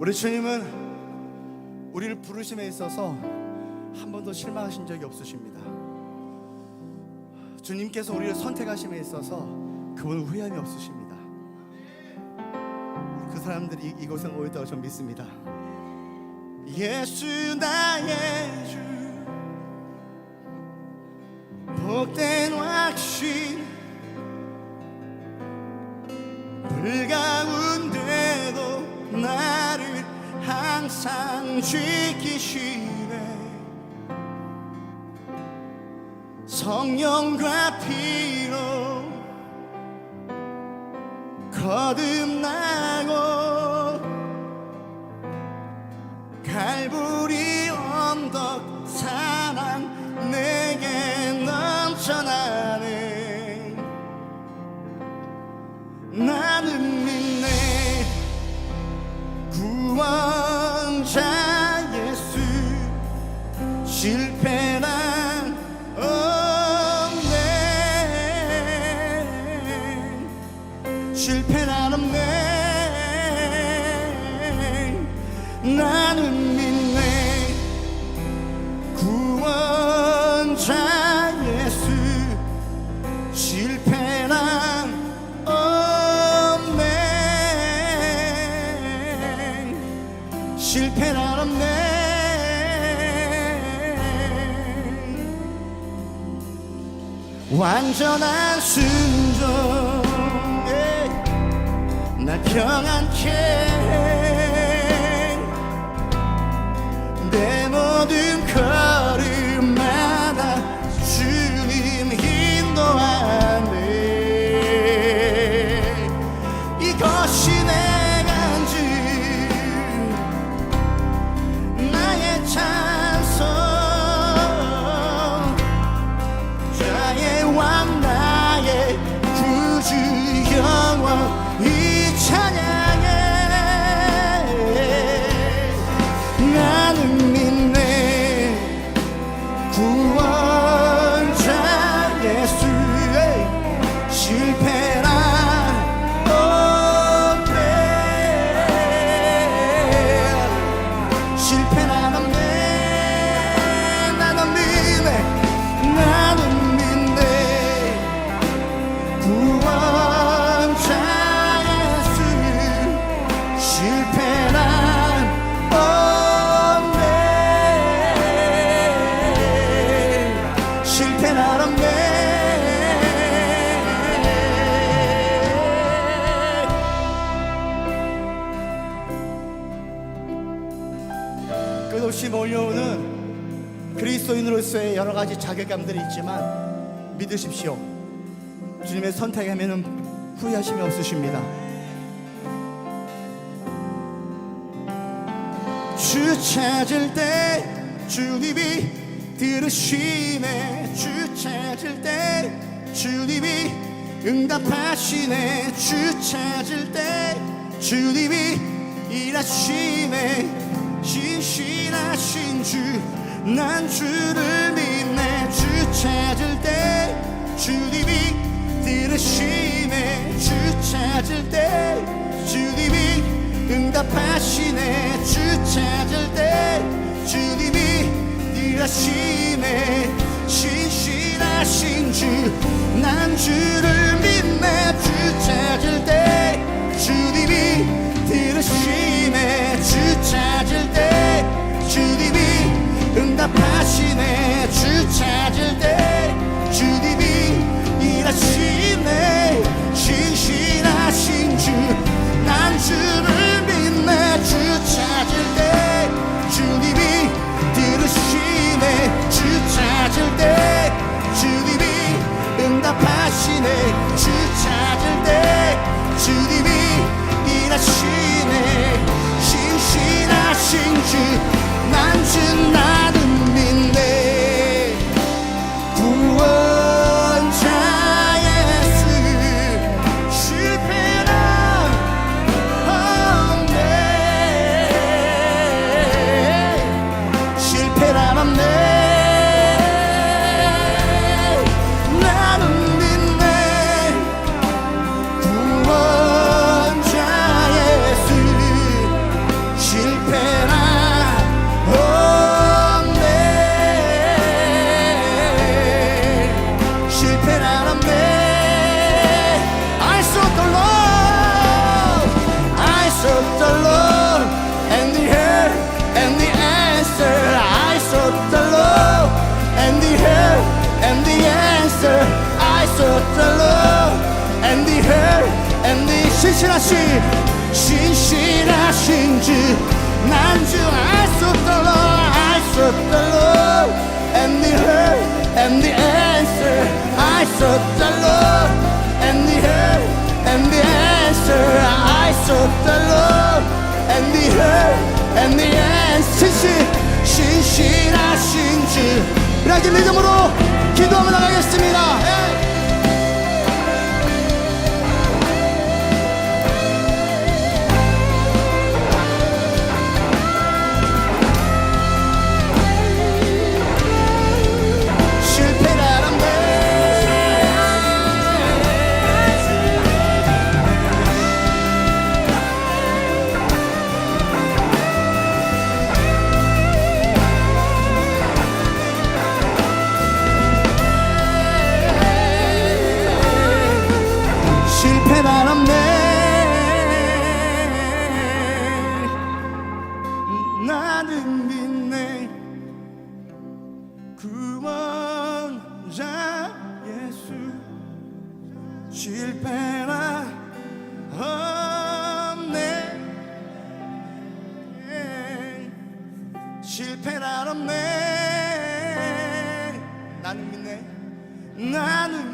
우리 주님은 우리를 부르심에 있어서 한 번도 실망하신 적이 없으십니다. 주님께서 우리를 선택하심에 있어서 그분은 후회함이 없으십니다. 그 사람들이 이곳에 모였다고 저는 믿습니다. 예수 나의 주 복된 확신 불가 항상 지키시네. 성령과 피로 거듭 실패난 없네. 나는 믿네. 구원자 예수 실패난 없네. 실패난 없네. 완전한 순종. 예. 날 평안케 해. 내 모든 걸 실패란 없네 나 끝없이 몰려오는 그리스도인으로서의 여러 가지 자괴감들이 있지만 믿으십시오. 주님의 선택하면은 후회하심이 없으십니다. 주 찾을 때 주님이 들으시네 주 찾을 때 주님이 응답하시네 주 찾을 때 주님이 일하시네 신실하신 주 난 주를 믿네. 주 찾을 때 주님이 들으시네. 주 찾을 때 주님이 응답하시네. 주 찾을 때 주님이 일하시네. 신실하신 주 난 주를 믿네 신실하신 신실하신 신실하신 주난주알수 없던 알수 love and the hurt and the answer 알수 love and the hurt and the answer 알수 love and the hurt and the answer 신실 신실하신 주 이렇게 믿음으로 기도하며 나가겠습니다 없네. 나는 믿네. 나는